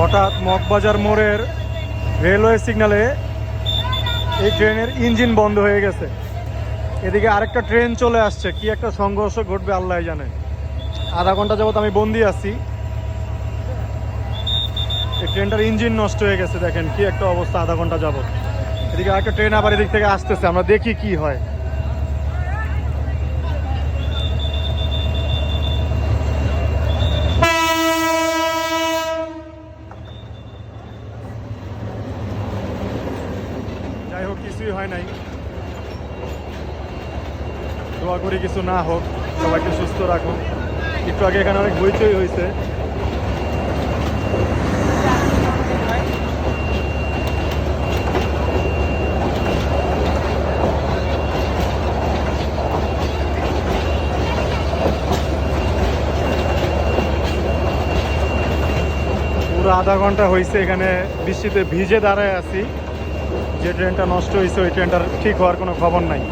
হঠাৎ মগবাজার মোড়ের রেলওয়ে সিগনালে এই ট্রেনের ইঞ্জিন বন্ধ হয়ে গেছে। এদিকে আরেকটা ট্রেন চলে আসছে। কি একটা সংঘর্ষ ঘটবে আল্লাহ জানে। আধা ঘণ্টা যাবত আমি বন্দি আছি। এই ট্রেনটার ইঞ্জিন নষ্ট হয়ে গেছে, দেখেন কি একটা অবস্থা আধা ঘণ্টা যাবত এদিকে আরেকটা ট্রেন আবার এদিক থেকে আসতেছে, আমরা দেখি কি হয়। যাই হোক, কিছুই হয় নাই। দোয়া করি কিছু না হোক, সবাইকে সুস্থ রাখুন একটু আগে এখানে অনেক হইচই হয়েছে পুরো আধা ঘণ্টা হয়েছে এখানে বৃষ্টিতে ভিজে দাঁড়ায় আছি। যে ট্রেনটা নষ্ট হয়েছে ওই ট্রেনটার ঠিক হওয়ার কোনো খবর নাই।